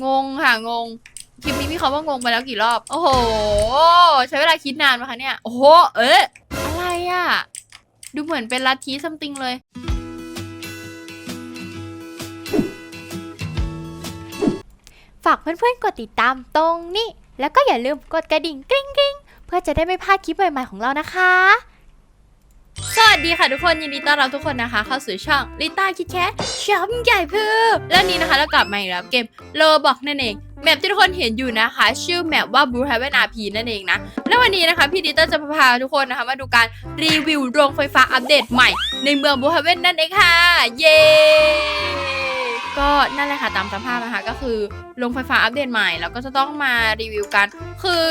งงค่ะงงคลิปนี้มีคำว่างงไปแล้วกี่รอบ โอ้โห ใช้เวลาคิดนานไหมคะเนี่ย โอ้โห เอ๊ะอะไรอะดูเหมือนเป็นลัทธิซัมติงเลย ฝากเพื่อนๆ กดติดตามตรงนี้ แล้วก็อย่าลืมกดกระดิ่งกริ๊งกริ๊งเพื่อจะได้ไม่พลาดคลิปใหม่ๆของเรานะคะ สวัสดีค่ะทุกคนยินดีต้อนรับทุกคนนะคะ เข้าสู่ช่องลิต้าคิดแคทช้ำใหญ่เพิ่มและนี้นะคะเรากลับมาอีกแล้วเกมโลบอกนั่นเองแมปที่ทุกคนเห็นอยู่นะคะ ชื่อแมปว่า Blue Heaven RP นั่นเองนะ และวันนี้นะคะพี่ดิต้าจะพาทุกคนนะคะมาดูการรีวิวโรงไฟฟ้าอัปเดตใหม่ ในเมือง Blue Heaven นั่นเองค่ะ เย้ก็นั่นแหละค่ะตามสภาพนะคะก็คือโรงไฟฟ้าอัปเดตใหม่แล้วก็จะต้องมารีวิวกัน คือ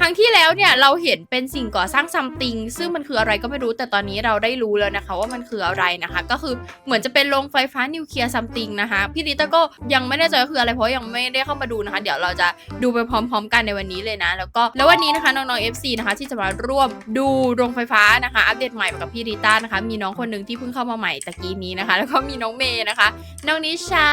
ครั้งที่แล้วเนี่ยเราเห็นเป็นสิ่งก่อสร้างซัมติงซึ่งมันคืออะไรก็ไม่รู้แต่ตอนนี้เราได้รู้แล้วนะคะ ว่ามันคืออะไรนะคะ ก็คือเหมือนจะเป็นโรงไฟฟ้านิวเคลียร์ซัมติงนะคะพี่ดิต้าก็ยังไม่แน่ใจว่าคืออะไรเพราะยังไม่ได้เข้ามาดูนะคะ เดี๋ยวเราจะดูไปพร้อม ๆ กันในวันนี้เลยนะ แล้วก็แล้ววันนี้นะคะน้องๆ FC นะคะ ที่จะมาร่วมดูโรงไฟฟ้านะคะ อัปเดตใหม่กับพี่ดิต้านะคะ มีน้องคนหนึ่งที่เพิ่งเข้ามาใหม่ตะกี้นี้นะคะ แล้วก็มีน้องเมย์นะคะน้องนิชา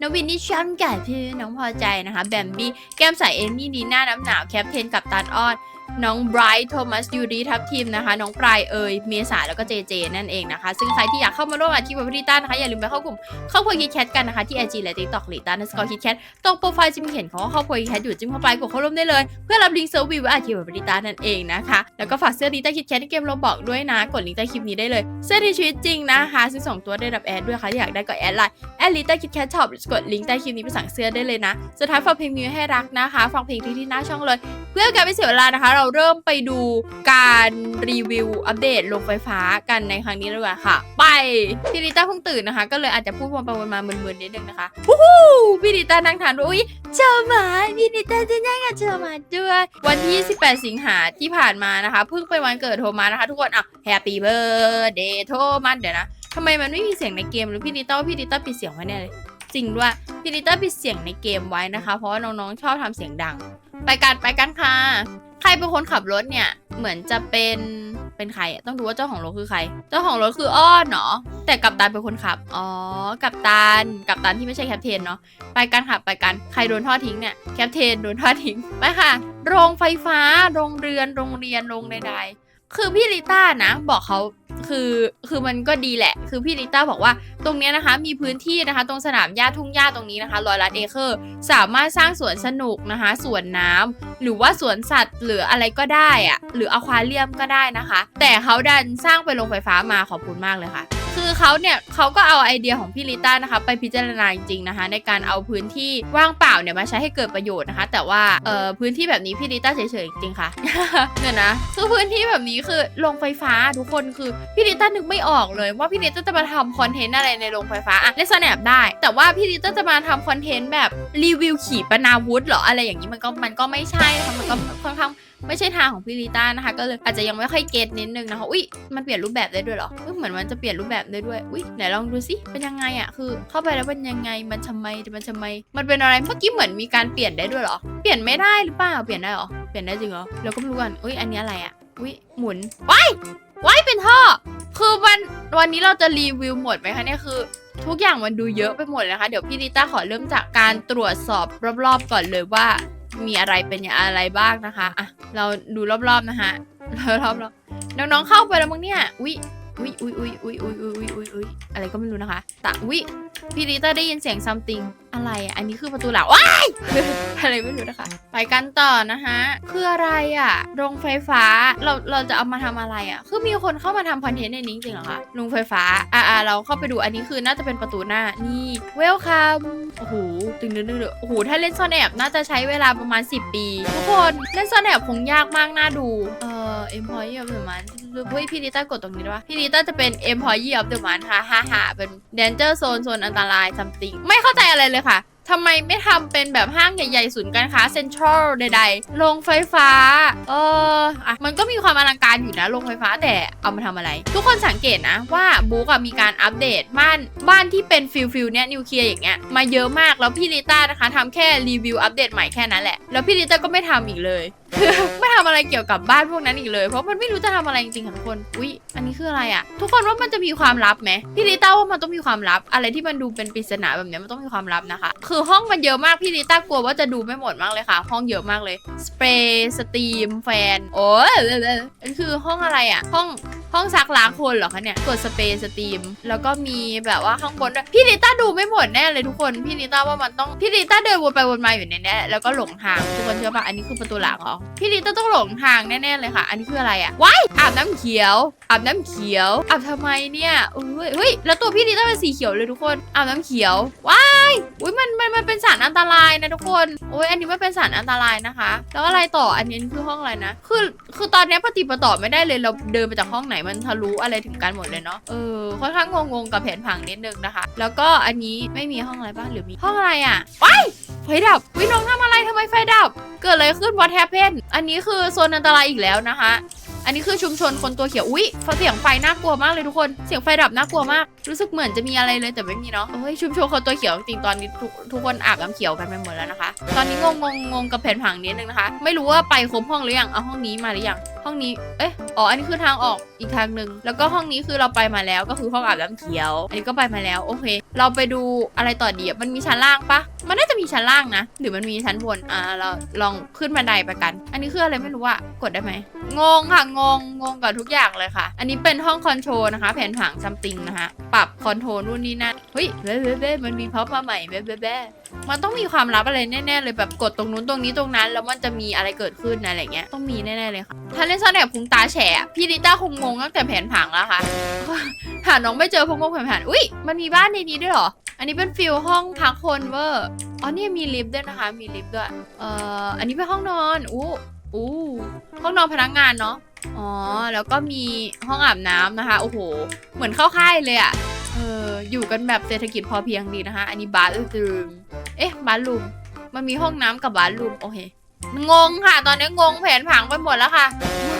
น้องวินนี่ช้ำไก่พี่น้องพอใจนะคะ แบมบี้แก้มใสเอมมี่นีน่าน้ำหนาวแคปเทนกับตัน on. น้องไบรท์โทมัสยูรีทับทีมนะคะ น้องปลายเอยเมษาแล้วก็เจเจนั่นเองนะคะ ซึ่งใครที่อยากเข้ามาร่วมอาชีพกับพี่ลิต้านะคะ อย่าลืมไปเข้ากลุ่มครอบครัวคิดแคทกันนะคะ ที่ IG และ TikTok ลิต้านัสกอร์คิดแคทตรงโปรไฟล์จะมีเห็นคำว่าครอบครัวคิดแคทอยู่จิ้มเข้าไปกดเข้าร่วมได้เลย เพื่อรับลิงก์เซอร์วิวอาชีพกับพี่ลิต้านั่นเองนะคะแล้วก็ฝากเสื้อลิต้าคิดแคทในเกมโรบอกด้วยนะ กดลิงก์ใต้คลิปนี้ได้เลย เสื้อในชีวิตจริงนะคะซื้อสองตัวได้รับแอดด้วยค่ะที่อยากได้ก็แอดไลน์แอดลิต้าคิดแคทช็อปกดลิงก์ใต้คลิปนี้ไปสั่งเสื้อได้เลยนะสุดท้ายฝากเพลงมิวให้รักนะคะ ฟังเพลงที่ที่หน้าช่องเลย เพื่อการไม่เสียเวลานะคะเราเริ่มไปดูการรีวิวอัปเดตโรงไฟฟ้ากันในครั้งนี้เลยดีกว่าค่ะ ไปพี่ลิต้าเพิ่งตื่นนะคะ ก็เลยอาจจะพูดวนไปวนมามึนๆนิดนึงนะคะวู้ฮู้พี่ลิต้านั่งทานด้วยอุ๊ยเจอหมาพี่ลิต้าจะนั่งกับเจอหมาด้วยวันที่ 18 สิงหาที่ผ่านมานะคะเพิ่งเป็นวันเกิดโทมัสนะคะทุกคนอะ Happy Birthday โทมัสเดี๋ยวนะทำไมมันไม่มีเสียงในเกมหรือพี่ดิต้าพี่ดิต้าปิดเสียงไว้แน่เลยจริงด้วยพี่ดิต้าปิดเสียงในเกมไว้นะคะ เพราะว่าน้องๆชอบทำเสียงดัง ไปกันไปกันค่ะ ใครเป็นคนขับรถเนี่ย เหมือนจะเป็นเป็นใครอะต้องดูว่าเจ้าของรถคือใคร เจ้าของรถคืออ้อนเนาะแต่กัปตันเป็นคนขับ อ๋อ กัปตัน กัปตันที่ไม่ใช่แคปเทนเนาะ ไปกันค่ะไปกัน ใครโดนทอดทิ้งเนี่ย แคปเทนโดนทอดทิ้ง ไปค่ะ โรงไฟฟ้า โรงเรือน โรงเรียน โรงใดๆ คือพี่ลิต้านะ บอกเขาคือคือมันก็ดีแหละ คือพี่ลิต้าบอกว่าตรงเนี้ยนะคะ มีพื้นที่นะคะ ตรงสนามหญ้าทุ่งหญ้าตรงนี้นะคะร้อยล้านเอเคอร์สามารถสร้างสวนสนุกนะคะสวนน้ำหรือว่าสวนสัตว์หรืออะไรก็ได้อะหรืออควาเรียมก็ได้นะคะ แต่เขาดันสร้างเป็นโรงไฟฟ้ามาขอบคุณมากเลยค่ะ คือเขาเนี่ยเขาก็เอาไอเดียของพี่ลิต้านะคะไปพิจารณาจริงๆนะคะ ในการเอาพื้นที่ว่างเปล่าเนี่ยมาใช้ให้เกิดประโยชน์นะคะ แต่ว่าเอ่อพื้นที่แบบนี้พี่ลิต้าเฉยๆจริงๆค่ะเนี่ยนะคือพื้นที่แบบนี้คือโรงไฟฟ้าทุกคนคือพี่ลิต้านึกไม่ออกเลย ว่าพี่ลิต้าจะมาทำคอนเทนต์อะไรในโรงไฟฟ้าอะเล่นสแนปได้ แต่ว่าพี่ลิต้าจะมาทำคอนเทนต์แบบรีวิวขี่ปนาวุธเหรออะไรอย่างนี้มันก็มันก็ไม่ใช่นะคะมันก็ค่อนข้าง ไม่ใช่ทางของพี่ลิต้านะคะ ก็เลยอาจจะยังไม่ค่อยเก็ตนิดนึงนะคะอุ้ยมันเปลี่ยนรูปแบบได้ด้วยเหรอเหมือนมันจะเปลี่ยนรูปแบบได้ด้วยอุ้ยไหนลองดูสิเป็นยังไงอะคือ เข้าไปแล้วเป็นยังไงมันทำไมมันทำไม มันเป็นอะไรเมื่อกี้เหมือนมีการเปลี่ยนได้ด้วยเหรอเปลี่ยนไม่ได้หรือเปล่าเปลี่ยนได้หรอเปลี่ยนได้จริงเหรอเราก็ไม่รู้กันอุ้ยอันนี้อะไรอะอุ้ยหมุนว้ายว้ายเป็นท่อ คือวันวันนี้เราจะรีวิวหมดไหมคะเนี่ยคือทุกอย่างมันดูเยอะไปหมดเลยนะคะ เดี๋ยวพี่ลิต้าขอเริ่มจากการตรวจสอบรอบๆก่อนเลยว่า มีอะไรเป็นอย่างอะไรบ้างนะคะอะเราดูรอบๆนะคะรอบๆน้องๆเข้าไปแล้วมั้งเนี่ยอุ้ยอุ้ยอุ้ยอุ้ยอุ้ยอุ้ยอุ้ยอุ้ยอุ้ยอะไรก็ไม่รู้นะคะแต่อุ้ยพี่ลิต้าได้ยินเสียง something อะไรอะอันนี้คือประตูหลังว้ายอะไรไม่รู้นะคะ ไปกันต่อนะคะคืออะไรอะโรงไฟฟ้าเราเราจะเอามาทำอะไรอะ คือมีคนเข้ามาทำคอนเทนต์ในนี้จริงเหรอคะโรงไฟฟ้าอ่าเราเข้าไปดูอันนี้คือน่าจะเป็นประตูหน้านี่เวลคัมโอ้โหตึงนึงนึงโอ้โหถ้าเล่นซ่อนแอบน่าจะใช้เวลาประมาณ 10 ปีทุกคนเล่นซ่อนแอบคงยากมากน่าดูเอ่อ employee of the month เฮ้ยพี่ลิต้ากดตรงนี้ด้วยวะพี่ลิต้าจะเป็น employee of the month ค่ะฮ่าฮ่าเป็น danger zone โซนอันตราย something ไม่เข้าใจอะไรเลยค่ะทำไมไม่ทำเป็นแบบห้างใหญ่ๆศูนย์การค้าเซ็นทรัลใดๆโรงไฟฟ้า เอออะมันก็มีความอลังการอยู่นะโรงไฟฟ้าแต่เอามาทำอะไร ทุกคนสังเกตนะว่าบุ๊กอะมีการอัปเดตบ้านบ้านที่เป็นฟิลฟิลเนี้ยนิวเคลียร์อย่างเงี้ยมาเยอะมากแล้วพี่ลิต้านะคะทำแค่รีวิวอัปเดตใหม่แค่นั้นแหละแล้วพี่ลิต้าก็ไม่ทำอีกเลย ไม่ทำอะไรเกี่ยวกับบ้านพวกนั้นอีกเลย เพราะมันไม่รู้จะทำอะไรจริงๆค่ะทุกคน อุ๊ย อันนี้คืออะไรอะทุกคนว่ามันจะมีความลับไหมพี่ลิต้าว่ามันต้องมีความลับ อะไรที่มันดูเป็นปริศนาแบบเนี้ยมันต้องมีความลับนะคะ คือห้องมันเยอะมากพี่ลิต้ากลัวว่าจะดูไม่หมดมากเลยค่ะ ห้องเยอะมากเลย สเปรย์สตรีมแฟน โอ้ยอันคือห้องอะไรอะห้องห้องซักล้างคนเหรอคะเนี่ยกดสเปรย์สตรีม แล้วก็มีแบบว่าข้างบนด้วยพี่ลิต้าดูไม่หมดแน่เลยทุกคนพี่ลิต้าว่ามันต้องพี่ลิต้าเดินวนไปวนมาอยู่ในเนี้แล้วก็หลงทางทุกคนเชื่อปะอันนี้คือประตูหลังเหรอพี่ลิต้าต้องหลงทางแน่ๆเลยค่ะ อันนี้คืออะไรอะว้ายอาบน้ำเขียว อาบน้ำเขียวอาบทำไมเนี่ยเอ้ยเฮ้ยแล้วตัวพี่ลิต้าเป็นสีเขียวเลยทุกคนอาบน้ำเขียวว้ายอุ้ยมันมันมันเป็นสารอันตรายนะทุกคนโอ้ยอันนี้ไมันเป็นสารอันตรายนะคะ แล้วอะไรต่ออันนี้คือห้องอะไรนะ คือคือตอนนี้ปฏิปต่อไม่ได้เลยเราเดินไปจากห้องไหนมันทะลุอะไรถึงกันหมดเลยเนาะเออค่อนข้างงงๆกับแผนผังนิดนึงนะคะ แล้วก็อันนี้ไม่มีห้องอะไรบ้างหรือมีห้องอะไรอะว้ายไฟดับวิน้องทำอะไรทำไมไฟดับ เกิดอะไรขึ้น what happened อันนี้คือโซนอันตรายอีกแล้วนะคะ อันนี้คือชุมชนคนตัวเขียว อุ๊ยเสียงไฟน่ากลัวมากเลยทุกคน เสียงไฟดับน่ากลัวมาก รู้สึกเหมือนจะมีอะไรเลยแต่ไม่มีเนาะ เฮ้ยชุมชนคนตัวเขียวจริงตอนนี้ทุกทุกคนอาบน้ำเขียวกันไปหมดแล้วนะคะ ตอนนี้งงงงงกับแผนผังนิดนึงนะคะ ไม่รู้ว่าไปครบห้องหรือยัง เอาห้องนี้มาหรือยัง ห้องนี้ เอ๊ะ อ๋อ อันนี้คือทางออกอีกทางหนึ่ง แล้วก็ห้องนี้คือเราไปมาแล้ว ก็คือห้องอาบน้ำเขียว อันนี้ก็ไปมาแล้ว โอเค เราไปดูอะไรต่อดีมันมีชั้นล่างปะ มันน่าจะมีชั้นล่างนะ หรือมันมีชั้นบน อ่า เราลองขึ้นบันไดไปกัน อันนี้คืออะไรไม่รู้อะกดได้ไหม งงค่ะ งง งงกับทุกอย่างเลยค่ะ อันนี้เป็นห้องคอนโทรลนะคะ แผนผังซัมติงนะคะ ปรับคอนโทรลนู่นนี่นั่น เฮ้ยเบ้เบ้เบ้มันมีพ็อปมาใหม่เบ้เบ้เบ้มันต้องมีความลับอะไรแน่ๆเลยแบบกดตรงนู้นตรงนี้ตรงนั้น แล้วมันจะมีอะไรเกิดขึ้นอะไรเงี้ย ต้องมีแน่ๆเลยค่ะถ้าเนซ่อนแอบพุงตาแฉะพี่ลิต้าคงงงตั้งแต่แผนผังแล้วค่ะ หาน้องไม่เจอพงงงแผนผังอุ้ยมันมีบ้านในนี้ด้วยเหรอ อันนี้เป็นฟิลห้องพักคนเวอร์อ๋อเนี่ยมีลิฟต์ด้วยนะคะ มีลิฟต์ด้วย เอ่อ อันนี้เป็นห้องนอน อู้อู้ห้องนอนพนักงานเนาะ อ๋อ แล้วก็มีห้องอาบน้ำนะคะ โอ้โห เหมือนเข้าค่ายเลยอะเออ อยู่กันแบบเศรษฐกิจพอเพียงดีนะคะ อันนี้บาร์รูม เอ๊ะ บาร์รูม มันมีห้องน้ำกับบาร์รูม โอเค งงค่ะ ตอนนี้งงแผนผังไปหมดแล้วค่ะ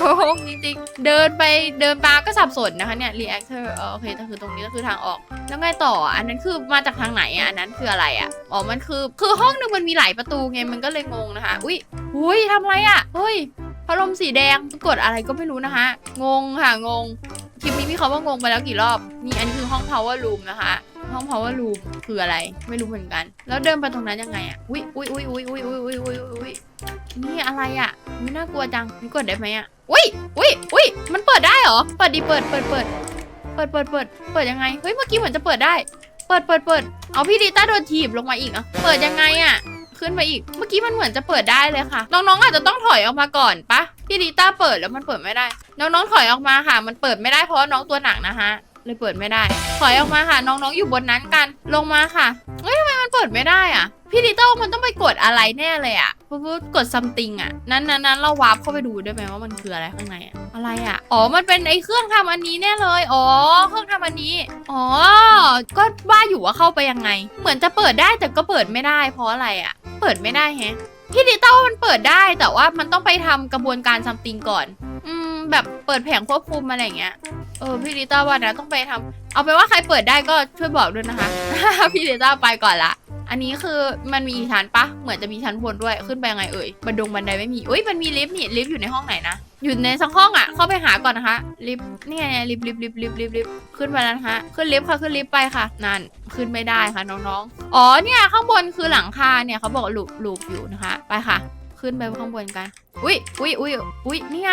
งงจริงๆ เดินไปเดินมาก็สับสนนะคะเนี่ย reactor เออโอเคแต่คือตรงนี้ก็คือทางออก แล้วไงต่ออะอันนั้นคือมาจากทางไหนอะอันนั้นคืออะไรอะอ๋อมันคือคือห้องนึงมันมีหลายประตูไงมันก็เลยงงนะคะ อุ้ยอุ้ยทำไรอะเฮ้ยพัดลมสีแดงกดอะไรก็ไม่รู้นะคะ งงค่ะงงคลิปนี้มีคำว่างงไปแล้วกี่รอบนี่อันนี้คือห้อง power room นะคะ ห้อง power room คืออะไร ไม่รู้เหมือนกัน แล้วเดินไปตรงนั้นยังไงอะอุ้ยอุ้ยอุ้ยอุ้ยอุ้ยอุ้ยอุ้ยอุ้ยอุ้ยนี่อะไรอะไม่น่ากลัวจังนี่กดได้ไหมอะอุ้ยอุ้ยอุ้ยมันเปิดได้เหรอเปิดดิเปิดเปิดเปิดเปิดเปิดเปิดเปิดยังไงเฮ้ยเมื่อกี้เหมือนจะเปิดได้ เปิดเปิดเปิดเอาพี่ดีต้าโดนถีบลงมาอีกอะเปิดยังไงอะขึ้นไปอีก เมื่อกี้มันเหมือนจะเปิดได้เลยค่ะ น้องๆอาจจะต้องถอยออกมาก่อนปะพี่ดีต้าเปิดแล้วมันเปิดไม่ได้ น้องๆถอยออกมาค่ะ มันเปิดไม่ได้เพราะว่าน้องตัวหนักนะคะ เลยเปิดไม่ได้ ถอยออกมาค่ะ น้องๆอยู่บนนั้นกัน ลงมาค่ะ เฮ้ยทำไมมันเปิดไม่ได้อะ พี่ดิโต้มันต้องไปกดอะไรแน่เลยอะพูดกด something อะ นั้นนั้นนั้นเราวาร์ปเข้าไปดูได้ไหมว่ามันคืออะไรข้างในอะอะไรอะ อ๋อ มันเป็นไอ้เครื่องทำอันนี้แน่เลย อ๋อ เครื่องทำอันนี้ อ๋อ ก็ว่าอยู่ว่าเข้าไปยังไง เหมือนจะเปิดได้แต่ก็เปิดไม่ได้ เพราะอะไรอะ เปิดไม่ได้แฮะพี่ดิต้มันเปิดได้แต่ว่ามันต้องไปทำกระบวนการ something ก่อน อืม แบบเปิดแผงควบคุมอะไรอย่างเงี้ย เออพี่ดิต้าว่านะต้องไปทำเอาไปว่าใครเปิดได้ก็ช่วยบอกด้วยนะคะ พี่เดต้าไปก่อนละ อันนี้คือมันมีชั้นปะเหมือนจะมีชั้นบนด้วยขึ้นไปยังไงเอ่ยบันดงบันไดไม่มีอุ้ยมันมีลิฟต์นี่ลิฟต์อยู่ในห้องไหนนะอยู่ในสักห้องอะเข้าไปหาก่อนนะคะลิฟต์นี่ไงลิฟต์ลิฟต์ลิฟต์ลิฟต์ลิฟต์ลิฟต์ขึ้นไปแล้วนะคะขึ้นลิฟต์ค่ะขึ้นลิฟต์ไปค่ะนั่นขึ้นไม่ได้ค่ะน้องๆอ๋อเนี่ยข้างบนคือหลังคาเนี่ยเขาบอกลูปลูปอยู่นะคะ ไปค่ะ ขึ้นไปข้างบนกัน อุ้ยอุ้ยอุ้ยอุ้ยนี่ไง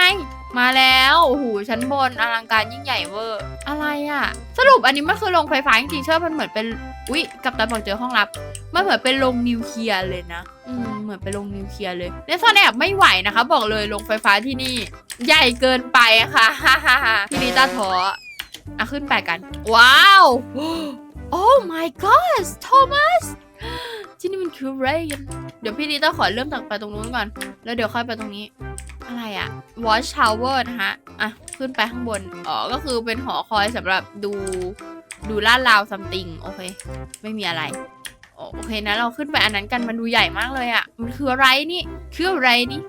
มาแล้วโอ้โหชั้นบนอลังการยิ่งใหญ่เวอร์อะไรอะสรุปอันนี้มันคือโรงไฟฟ้าจริงๆเชื่อมันเหมือนเป็นอุ๊ยกับตาบอกเจอห้องลับมันเหมือนเป็นโรงนิวเคลียร์เลยนะ อืม เหมือนเป็นโรงนิวเคลียร์เลยแลซอนแอบไม่ไหวนะคะ บอกเลยโรงไฟฟ้าที่นี่ ใหญ่เกินไปอะค่ะฮ่าฮ่าพี่นิต้าท้ออะขึ้นไปกัน ว้าว โอ้ my god โที่นี่มันคือเรนเดี๋ยวพี่นิต้าขอเริ่มจากไปตรงนู้นก่อน แล้วเดี๋ยวค่อยไปตรงนี้ อะไรอะ watch tower นะคะ อะ ขึ้นไปข้างบน อ๋อ ก็คือเป็นหอคอยสำหรับดู ดูลาดราวซัมติง โอเค ไม่มีอะไร โอเคนะ เราขึ้นไปอันนั้นกันมันดูใหญ่มากเลยอะมันคืออะไรนี่คืออะไรนี่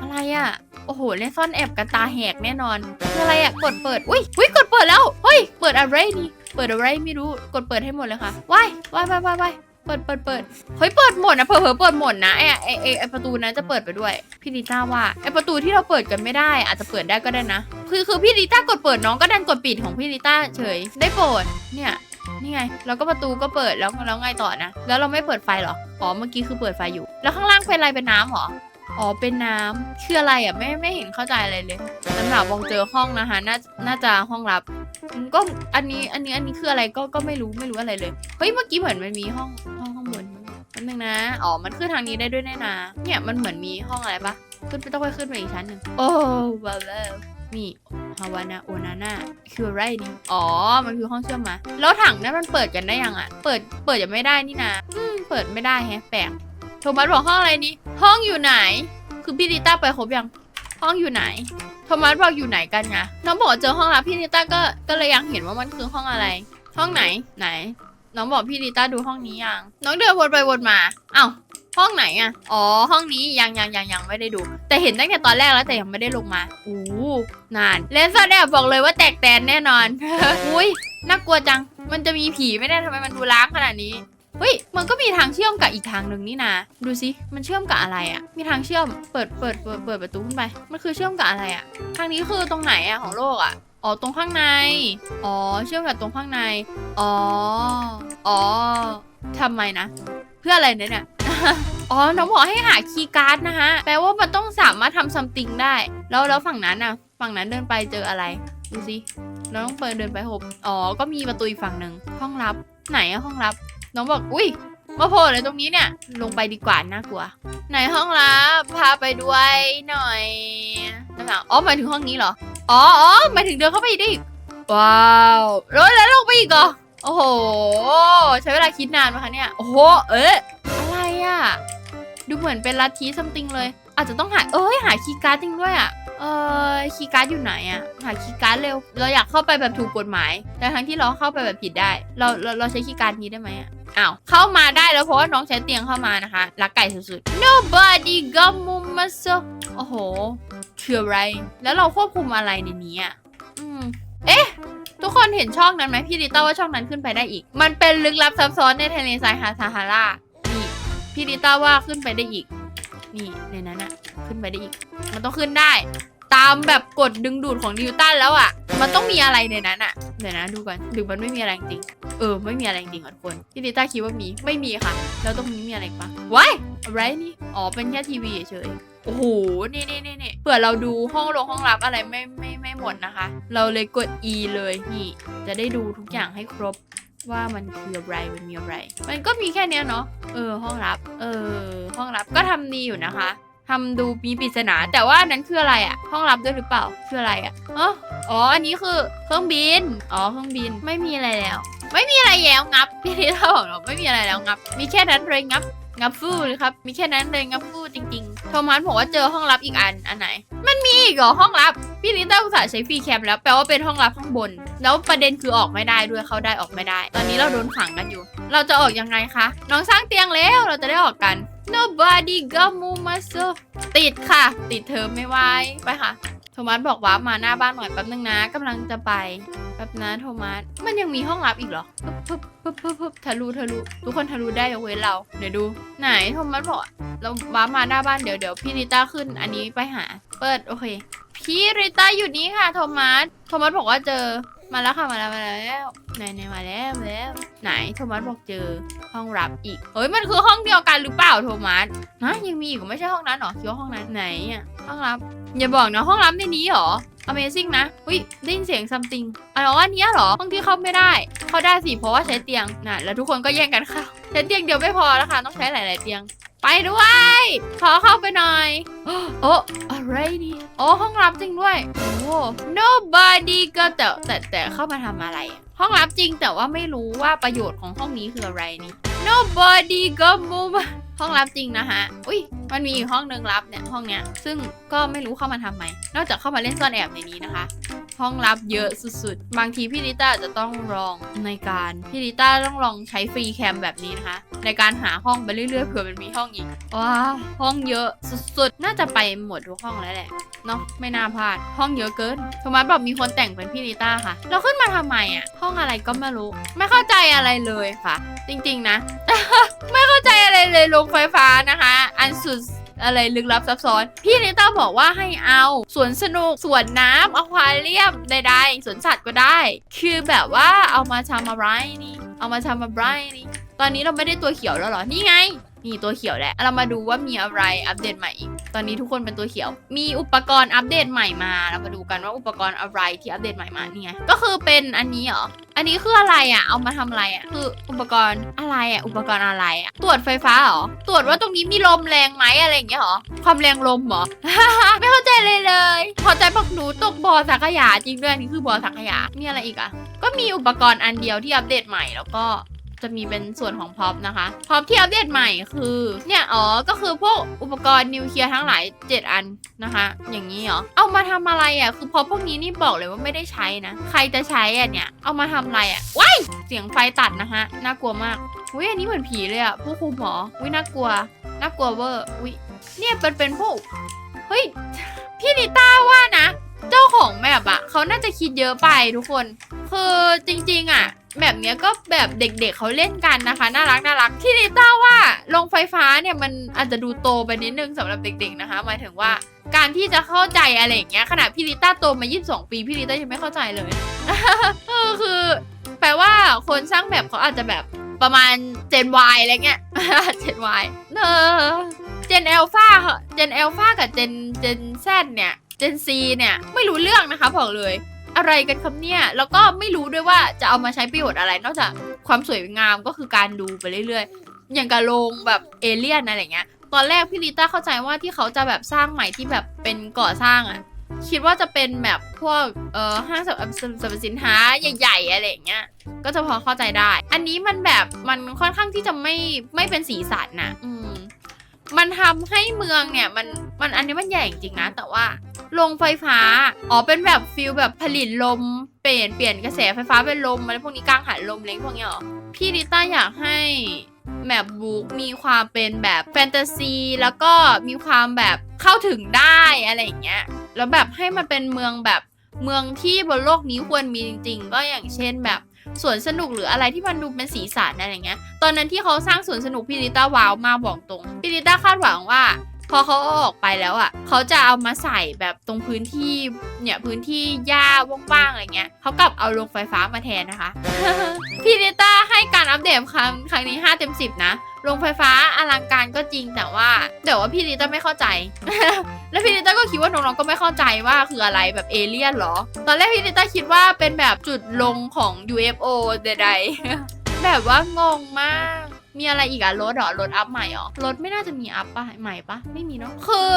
อะไรอะโอ้โหเล่นซ่อนแอบกันตาแหกแน่นอนคืออะไรอะกดเปิด อุ้ยอุ้ยกดเปิดแล้ว เฮ้ย เปิดอะไรนี่ เปิดอะไรไม่รู้ กดเปิดให้หมดเลยค่ะว้ายว้ายว้ายว้ายว้าย เปิดเปิดเปิดเฮ้ยเปิดหมดนะเผลอๆเปิดหมดนะไอไอไอไอประตูนั้นจะเปิดไปด้วย พี่ลิต้าว่าไอประตูที่เราเปิดกันไม่ได้ อาจจะเปิดได้ก็ได้นะ คือคือพี่ลิต้ากดเปิดน้องก็ดันกดปิดของพี่ลิต้าเฉย ได้โปรดเนี่ยนี่ไงแล้วก็ประตูก็เปิดแล้วแล้วไงต่อนะ แล้วเราไม่เปิดไฟหรออ๋อเมื่อกี้คือเปิดไฟอยู่ แล้วข้างล่างเป็นอะไรเป็นน้ำเหรออ๋อเป็นน้ำคืออะไรอะไม่ไม่เห็นเข้าใจอะไรเลยน้ำหนักวงเจอห้องนะคะน่าน่าจะห้องลับก็อันนี้อันนี้อันนี้คืออะไรก็ก็ไม่รู้ไม่รู้อะไรเลยเฮ้ยเมื่อกี้เหมือนมันมีห้อง นิดนึงนะ อ๋อ มันขึ้นทางนี้ได้ด้วยแน่นาเนี่ย มันเหมือนมีห้องอะไรปะ ขึ้นไปต้องไปขึ้นไปอีกชั้นหนึ่ง โอ้ว้าวแล้วนี่ฮาวานาโอนาน่าคืออะไรนี่ อ๋อ มันคือห้องเชื่อมมา แล้วถังนั้นมันเปิดกันได้ยังอะ เปิด เปิดยังไม่ได้นี่นะอืม เปิดไม่ได้แฮะแปลกโทมัสบอกห้องอะไรนี่ห้องอยู่ไหน คือพี่ลิต้าไปครบยัง ห้องอยู่ไหนโทมัสบอกอยู่ไหนกันไงน้องบอกว่าเจอห้องลับพี่ลิต้าก็ ก็เลยยังเห็นว่ามันคือห้องอะไร ห้องไหน ไหน น้องบอกพี่ลิต้าดูห้องนี้ยัง น้องเดินวนไปวนมาเอ้าห้องไหนอะอ๋อ ห้องนี้ยังยังยังยังไม่ได้ดู แต่เห็นตั้งแต่ตอนแรกแล้วแต่ยังไม่ได้ลงมาอู้นานเลนส์แอบบอกเลยว่าแตกแตนแน่นอน อุ้ยน่ากลัวจัง มันจะมีผีไม่ได้ทำไมมันดูล้างขนาดนี้เฮ้ย มันก็มีทางเชื่อมกับอีกทางหนึ่งนี่นะ ดูสิ มันเชื่อมกับอะไรอะมีทางเชื่อม เปิด เปิด เปิด เปิดประตูขึ้นไป มันคือเชื่อมกับอะไรอะทางนี้คือตรงไหนอะของโลกอะ อ๋อตรงข้างใน อ๋อเชื่อมกับตรงข้างใน อ๋อ อ๋อทำไมนะ เพื่ออะไรเนี่ย อ๋อ น้องบอกให้หาคีย์การ์ดนะฮะ แปลว่ามันต้องสามารถทำซัมติงได้ แล้วแล้วฝั่งนั้นน่ะฝั่งนั้นเดินไปเจออะไร ดูสิเราต้องเปิดเดินไปหบอ๋อ ก็มีประตูอีกฝั่งหนึ่ง ห้องลับ ไหนอะห้องลับ น้องบอก อุ้ย มาโผล่เลยตรงนี้เนี่ย ลงไปดีกว่าน่ากลัว ไหนห้องลับพาไปด้วยหน่อยนั่นหละอ๋อหมายถึงห้องนี้เหรอ อ๋ออ๋อหมายถึงเดินเข้าไปอีกได้อีกว้าวแล้วแล้วลงไปอีกเหรอโอ้โห ใช้เวลาคิดนานไหมคะเนี่ย โอ้โห เอ๊ะอะไรอะดูเหมือนเป็นลัทธิซัมติงเลย อาจจะต้องหา เอ้ย หาคีย์การ์ดจริงด้วยอะ ออคีย์การ์ดอยู่ไหนอะหาคีย์การ์ดเร็ว เราอยากเข้าไปแบบถูกกฎหมาย แต่ทั้งที่เราเข้าไปแบบผิดได้ เราเราเราใช้คีย์การ์ดนี้ได้ไหมอะอ้าวเข้ามาได้แล้วเพราะว่าน้องใช้เตียงเข้ามานะคะรักไก่สุดๆ nobody got m o m a s o โอ้โหคืออะไร แล้วเราควบคุมอะไรในนี้อะอืมเอ๊ะทุกคนเห็นช่องนั้นไหมพี่ลิต้าว่าช่องนั้นขึ้นไปได้อีก มันเป็นลึกลับซับซ้อนในทะเลทรายฮาซาฮารานี่พี่ลิต้าว่าขึ้นไปได้อีก นี่ในนั้นอะขึ้นไปได้อีก มันต้องขึ้นได้ ตามแบบกฎดึงดูดของนิวตันแล้วอะมันต้องมีอะไรในนั้นอะเดี๋ยวนะดูก่อนหรือมันไม่มีอะไรจริง เออ ไม่มีอะไรจริงอะทุกคนพี่ลิต้าคิดว่ามี ไม่มีค่ะ แล้วตรงนี้มีอะไรปะว้ายอะไรนี่ อ๋อ เป็นแค่ทีวีเฉยโอ้โห นี่นี่นี่นี่เผื่อเราดูห้องลงห้องรับอะไรไม่ไม่ไม่หมดนะคะ เราเลยกด E เลยนี่ จะได้ดูทุกอย่างให้ครบว่ามันคืออะไร มันมีอะไร มันก็มีแค่เนี้ยเนาะ เออ ห้องรับ เออ ห้องรับก็ทำดีอยู่นะคะ ทำดูมีปริศนา แต่ว่านั้นคืออะไรอะห้องรับด้วยหรือเปล่าคืออะไรอะอ๋ออ๋ออันนี้คือเครื่องบินอ๋อเครื่องบินไม่มีอะไรแล้ว ไม่มีอะไรแล้วงับพี่ที่เราบอกเราไม่มีอะไรแล้วงับ มีแค่นั้นเลยงับงับฟู่เลยครับมีแค่นั้นเลยงับฟู่จริงๆโทมัสบอกว่าเจอห้องลับอีกอันอันไหน มันมีอีกเหรอห้องลับพี่ลิต้าอุตส่าห์ใช้ฟรีแคมแล้วแปลว่าเป็นห้องลับข้างบน แล้วประเด็นคือออกไม่ได้ด้วยเข้าได้ออกไม่ได้ ตอนนี้เราโดนขังกันอยู่ เราจะออกยังไงคะน้องสร้างเตียงแล้วเราจะได้ออกกัน nobody got m o m a s o ติดค่ะ ติดเทอมไม่ไหวไปค่ะ โทมัสบอกว่ามาหน้าบ้านหน่อยแป๊บนึงนะกำลังจะไปแป๊บนะโทมัส มันยังมีห้องลับอีกเหรอปึ๊บปึ๊บปึ๊บปึ๊บทะลุทะลุทุกคนทะลุได้ยกเว้นเรา เดี๋ยวดู ไหนโทมัสบอกเราว้ามาหน้าบ้านเดี๋ยวเดี๋ยวพี่ริต้าขึ้นอันนี้ไปหา เปิดโอเค พี่ริต้าอยู่นี่ค่ะโทมัส โทมัสบอกว่าเจอ มาแล้วค่ะมาแล้วมาแล้วไหนไหนมาแล้วมาแล้ว ไหนโทมัสบอกเจอห้องรับอีกเฮ้ยมันคือห้องเดียวกันหรือเปล่าโทมัสนะยังมีอีกไม่ใช่ห้องนั้นเหรอคิดว่าห้องนั้นไหนอะห้องรับอย่าบอกนะห้องรับในนี้เหรอ Amazing นะอุ้ยได้ยินเสียง something อ๋ออันเนี้ยเหรอห้องที่เข้าไม่ได้ เข้าได้สิเพราะว่าใช้เตียงน่ะแล้วทุกคนก็แย่งกันเข้าใช้เตียงเดียวไม่พอแล้วค่ะต้องใช้หลาย ๆ เตียง ไปด้วย ขอเข้าไปหน่อยโอ้อะไรนี่โอ้ห้องลับจริงด้วยโอ้ nobody ก็แต่แต่แต่เข้ามาทำอะไร ห้องลับจริงแต่ว่าไม่รู้ว่าประโยชน์ของห้องนี้คืออะไรนี่ nobody ก็ move ห้องลับจริงนะฮะ อุ้ย มันมีอีกห้องหนึ่งลับเนี่ยห้องเนี้ย ซึ่งก็ไม่รู้เข้ามาทำไม นอกจากเข้ามาเล่นซ่อนแอบในนี้นะคะ ห้องลับเยอะสุดๆ บางทีพี่ลิต้าอาจจะต้องลองในการ พี่ลิต้าต้องลองใช้ฟรีแคมแบบนี้นะคะ ในการหาห้องไปเรื่อยๆเผื่อมันมีห้องอีก ว้า ห้องเยอะสุดๆ น่าจะไปหมดทุกห้องแล้วแหละ เนาะไม่น่าพลาด ห้องเยอะเกินโทมัสบอกมีคนแต่งเป็นพี่ลิต้าค่ะ เราขึ้นมาทำไมอะห้องอะไรก็ไม่รู้ ไม่เข้าใจอะไรเลยค่ะ จริง ๆ นะ ไม่เข้าใจ อะไรเลยโรงไฟฟ้านะคะ อันสุดอะไรลึกลับซับซ้อน พี่ลิต้าบอกว่าให้เอาสวนสนุกสวนน้ำอควาเรียมใดๆสวนสัตว์ก็ได้ คือแบบว่าเอามาทำอะไรนี่ เอามาทำอะไรนี่ ตอนนี้เราไม่ได้ตัวเขียวแล้วเหรอ นี่ไง นี่ตัวเขียวแหละ เรามาดูว่ามีอะไรอัปเดตใหม่อีก ตอนนี้ทุกคนเป็นตัวเขียว มีอุปกรณ์อัปเดตใหม่มา เรามาดูกันว่าอุปกรณ์อะไรที่อัปเดตใหม่มานี่ไง ก็คือเป็นอันนี้เหรอ อันนี้คืออะไรอะ เอามาทำอะไรอะ คืออุปกรณ์อะไรอะ อุปกรณ์อะไรอะ ตรวจไฟฟ้าเหรอ ตรวจว่าตรงนี้มีลมแรงไหมอะไรอย่างเงี้ยเหรอ ความแรงลมเหรอ ไม่เข้าใจเลยเลย พอใจบอกหนูตกบ่อสังขยาจริงด้วยนี่คือบ่อสังขยามีอะไรอีกอะ ก็มีอุปกรณ์อันเดียวที่อัปเดตใหม่แล้วก็ จะมีเป็นส่วนของพ็อพนะคะพ็อพที่อัปเดตใหม่คือเนี่ยอ๋อก็คือพวกอุปกรณ์นิวเคลียร์ทั้งหลาย 7 อันนะคะ อย่างนี้เหรอเอามาทำอะไรอะคือพอพวกนี้นี่บอกเลยว่าไม่ได้ใช้นะ ใครจะใช้อะเนี่ยเอามาทำอะไรอะว้ายเสียงไฟตัดนะคะน่ากลัวมากอุ้ยอันนี้เหมือนผีเลยอะผู้คุมหมออุ้ยน่ากลัวน่ากลัวเวอร์อุ้ยเนี่ยเป็นเป็นพวกเฮ้ยพี่นิต้าว่านะ เจ้าของแมปอะเขาน่าจะคิดเยอะไปทุกคน คือจริง ๆอะ แบบเนี้ยก็แบบเด็กๆเขาเล่นกันนะคะ น่ารักน่ารักที่ลิต้าว่าโรงไฟฟ้าเนี่ยมันอาจจะดูโตไปนิดนึงสำหรับเด็ก ๆ นะคะหมายถึงว่าการที่จะเข้าใจอะไรอย่างเงี้ยขนาดพี่ลิต้าโตมา 22 ปีพี่ลิต้ายังไม่เข้าใจเลยคือ แปลว่าคนสร้างแบบเขาอาจจะแบบประมาณ Gen Y อะไรเงี้ย Gen Y เออเจน a อลฟาเจน a อลฟากับเจนเจนแซเนี่ย เจนซีเนี่ย ไม่รู้เรื่องนะคะบอกเลย อะไรกันครับเนี่ย แล้วก็ไม่รู้ด้วยว่าจะเอามาใช้ประโยชน์อะไร นอกจากความสวยงามก็คือการดูไปเรื่อยๆ อย่างกับโรงแบบเอเลี่ยนอะไรเงี้ย ตอนแรกพี่ลิต้าเข้าใจว่าที่เขาจะแบบสร้างใหม่ที่แบบเป็นก่อสร้างอะคิดว่าจะเป็นแบบพวกเอ่อห้างสรรพสินค้าใหญ่ๆอะไรอย่างเงี้ย ก็จะพอเข้าใจได้ อันนี้มันแบบมันค่อนข้างที่จะไม่ไม่เป็นสีสันนะอืมมันทำให้เมืองเนี่ยมันมันอันนี้มันใหญ่จริงๆนะ แต่ว่า โรงไฟฟ้า อ๋อ เป็นแบบฟิลแบบผลิตลม เปลี่ยนเปลี่ยนกระแสไฟฟ้าเป็นลมอะไรพวกนี้กลางหันลมเล้งพวกนี้หรอ พี่ดิต้าอยากให้แมปบุ๊กมีความเป็นแบบแฟนตาซี แล้วก็มีความแบบเข้าถึงได้อะไรอย่างเงี้ย แล้วแบบให้มันเป็นเมืองแบบเมืองที่บนโลกนี้ควรมีจริง ๆ ก็อย่างเช่นแบบสวนสนุกหรืออะไรที่มันดูเป็นสีสันอะไรเงี้ย ตอนนั้นที่เขาสร้างสวนสนุกพี่ลิต้าว้าวมาบอกตรงพี่ลิต้าคาดหวังว่า อเขาเอาออกไปแล้วอะเขาจะเอามาใส่แบบตรงพื้นที่เนี่ยพื้นที่หญ้าว่างๆอะไรเงี้ยเขากลับเอาโรงไฟฟ้ามาแทนนะคะพี่ลิต้าให้การอัปเดตครั้งครั้งนี้5เต็ม10 นะโรงไฟฟ้าอลังการก็จริงแต่ว่าแต่ว่าพี่ลิต้าไม่เข้าใจ แล้วพี่ลิต้าก็คิดว่าน้องๆก็ไม่เข้าใจว่าคืออะไรแบบเอเลี่ยนหรอ ตอนแรกพี่ลิต้าคิดว่าเป็นแบบจุดลงของ UFO ใดๆแบบว่างงมาก มีอะไรอีกอะรถเหรอรถอัพใหม่เหรอรถไม่น่าจะมีอัพปะใหม่ปะไม่มีเนาะคือ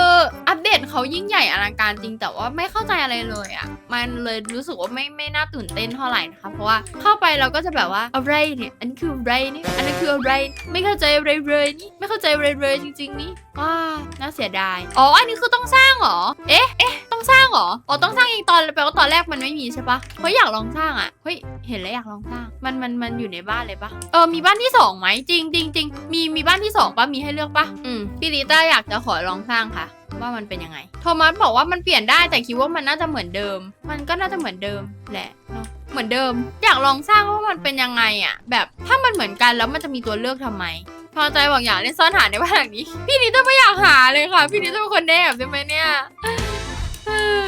อัปเดตเขายิ่งใหญ่อลังการจริงแต่ว่าไม่เข้าใจอะไรเลยอะมันเลยรู้สึกว่าไม่ไม่น่าตื่นเต้นเท่าไหร่นะคะเพราะว่าเข้าไปเราก็จะแบบว่าอะไรเนี่ยอันนี้คืออะไรนี่อันนั้นคืออะไรไม่เข้าใจอะไรเลยนี่ไม่เข้าใจอะไรเลยจริง ๆนี่ว้าน่าเสียดายอ๋ออันนี้คือต้องสร้างเหรอเอ๊ะเอ๊ะต้องสร้างเหรออ๋อต้องสร้างเองตอนแปลว่าตอนแรกมันไม่มีใช่ปะเฮ้ยอยากลองสร้างอะเฮ้ยเห็นแล้วอยากลองสร้างมันมันมันอยู่ในบ้านเลยปะเออมีบ้านที่สองไหมจริงจริงจริงมีมีบ้านที่สองปะมีให้เลือกปะอืมพี่ลิต้าอยากจะขอลองสร้างค่ะ ว่ามันเป็นยังไง โทมัสบอกว่ามันเปลี่ยนได้แต่คิดว่ามันน่าจะเหมือนเดิม มันก็น่าจะเหมือนเดิมแหละเนาะเหมือนเดิม อยากลองสร้างว่ามันเป็นยังไงอะแบบถ้ามันเหมือนกันแล้วมันจะมีตัวเลือกทำไมพอใจบอกอยากเล่นซ่อนหาในบ้านหลังนี้ พี่นิต้าไม่อยากหาเลยค่ะ พี่นิต้าเป็นคนแนบใช่ไหมเนี่ยเออ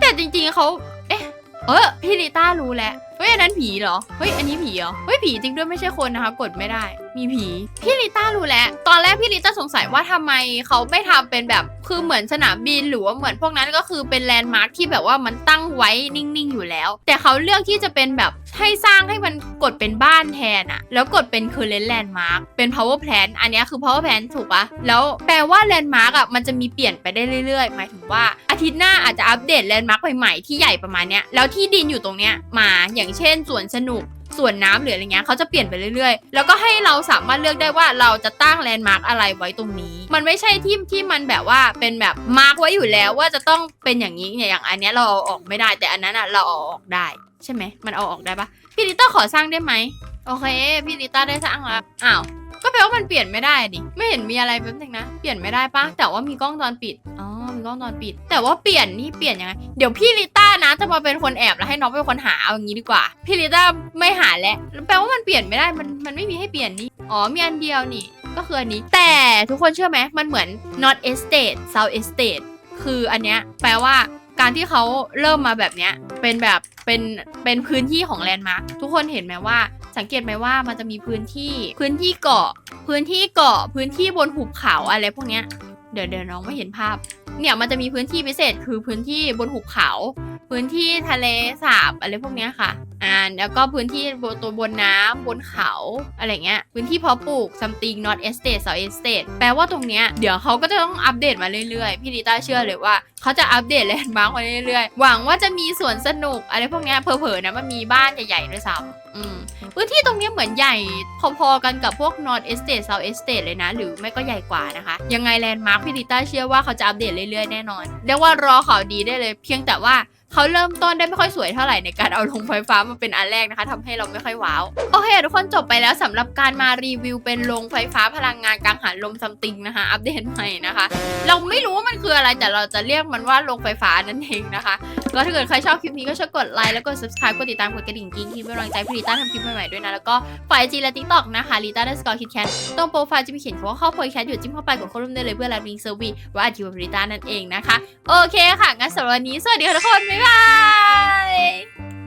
แต่จริงๆเขาเอ๊ะเออพี่ลิต้ารู้แล้วเฮ้ยอันนั้นผีเหรอ เฮ้ยอันนี้ผีเหรอ เฮ้ยผีจริงด้วยไม่ใช่คนนะคะ กดไม่ได้ มีผี พี่ลิต้ารู้แล้ว ตอนแรกพี่ลิต้าสงสัยว่าทำไมเขาไม่ทำเป็นแบบ คือเหมือนสนามบินหรือว่าเหมือนพวกนั้นก็คือเป็นแลนด์มาร์คที่แบบว่ามันตั้งไว้นิ่งๆอยู่แล้ว แต่เขาเลือกที่จะเป็นแบบ ให้สร้างให้มันกดเป็นบ้านแทนอะแล้วกดเป็นคือเลนแลนด์มาร์คเป็น power plan อันนี้คือ power plan ถูกปะแล้วแปลว่าแลนด์มาร์กอะมันจะมีเปลี่ยนไปได้เรื่อยๆ หมายถึงว่าอาทิตย์หน้าอาจจะอัปเดตแลนด์มาร์กใหม่ๆที่ใหญ่ประมาณเนี้ยแล้วที่ดินอยู่ตรงเนี้ยมาอย่างเช่นสวนสนุก ส่วนน้ำหรืออะไรเงี้ยเขาจะเปลี่ยนไปเรื่อยๆ แล้วก็ให้เราสามารถเลือกได้ว่าเราจะตั้งแลนด์มาร์กอะไรไว้ตรงนี้ มันไม่ใช่ที่ที่มันแบบว่าเป็นแบบมาร์กไว้อยู่แล้วว่าจะต้องเป็นอย่างนี้เนี่ยอย่างอันเนี้ยเราเอาออกไม่ได้แต่อันนั้นอะเราเอาออกได้ใช่ไหมมันเอาออกได้ปะพี่ลิต้าขอสร้างได้ไหมโอเคพี่ลิต้าได้สร้างแล้วอ้าวก็แปลว่ามันเปลี่ยนไม่ได้ดิไม่เห็นมีอะไรแป๊บนึงนะเปลี่ยนไม่ได้ปะแต่ว่ามีกล้องตอนปิดอ๋อ กล้องตอนปิด แต่ว่าเปลี่ยนนี่เปลี่ยนยังไง เดี๋ยวพี่ลิต้านะจะมาเป็นคนแอบแล้วให้น้องเป็นคนหาเอาอย่างนี้ดีกว่า พี่ลิต้าไม่หาแล้วแปลว่ามันเปลี่ยนไม่ได้ มันมันไม่มีให้เปลี่ยนนี่ อ๋อ มีอันเดียวนี่ ก็คืออันนี้ แต่ทุกคนเชื่อไหม มันเหมือน not Estate South Estate คืออันเนี้ยแปลว่าการที่เขาเริ่มมาแบบเนี้ยเป็นแบบเป็นเป็นพื้นที่ของแลนด์มาร์คทุกคนเห็นไหมว่า สังเกตไหมว่ามันจะมีพื้นที่พื้นที่เกาะ พื้นที่เกาะพื้นที่บนหุบเขาอะไรพวกเนี้ย เดี๋ยวเดี๋ยวน้องไม่เห็นภาพ เนี่ยมันจะมีพื้นที่พิเศษคือพื้นที่บนหุบเขา พื้นที่ทะเลสาบอะไรพวกเนี้ยค่ะ อ่าแล้วก็พื้นที่บนตัวบนน้ำบนเขาอะไรเงี้ย พื้นที่เพาะปลูก something not estate south estate แปลว่าตรงเนี้ยเดี๋ยวเขาก็จะต้องอัปเดตมาเรื่อยๆ พี่ดิต้าเชื่อเลยว่าเขาจะอัปเดตแลนด์มาร์กมาเรื่อยๆ หวังว่าจะมีสวนสนุกอะไรพวกเนี้ยเผลอๆนะมันมีบ้านใหญ่ๆด้วยซ้ำอืมพื้นที่ตรงเนี้ยเหมือนใหญ่พอๆกันกับพวก North Estate South Estate เลยนะ หรือไม่ก็ใหญ่กว่านะคะ ยังไงแลนด์มาร์คพี่ดิต้าเชื่อว่าเขาจะอัปเดตเรื่อยๆแน่นอนเรียกว่ารอข่าวดีได้เลย เพียงแต่ว่า เขาเริ่มต้นได้ไม่ค่อยสวยเท่าไหร่ในการเอาลงไฟฟ้ามาเป็นอันแรกนะคะทำให้เราไม่ค่อยว้าว โอเคทุกคนจบไปแล้วสำหรับการมารีวิวเป็นโรงไฟฟ้าพลังงานกังหันลมซัมติงนะคะ อัปเดตใหม่นะคะ เราไม่รู้ว่ามันคืออะไรแต่เราจะเรียกมันว่าโรงไฟฟ้านั่นเองนะคะ ก็ถ้าเกิดใครชอบคลิปนี้ก็ช่วยกดไลค์แล้วกด subscribe กดติดตามกดกระดิ่งกิ้งที่เป็นกำลังใจพี่ลิต้าทำคลิปใหม่ๆด้วยนะ แล้วก็ฝ่ายจีและทิกตอกนะคะลิต้าได้สกอร์คิดแคทตรงโปรไฟล์จะมีเขียนคำว่าครอบครัวแคทอยู่จิ้มเข้าไปกดเข้าร่วมได้เลยเพื่อรับลิงก์เซอร์วีว่าอาชีพลิต้านั่นเองนะคะ โอเคค่ะงั้นสำหรับวันนี้สวัสดีค่ะทุกคนบ๊ายบาย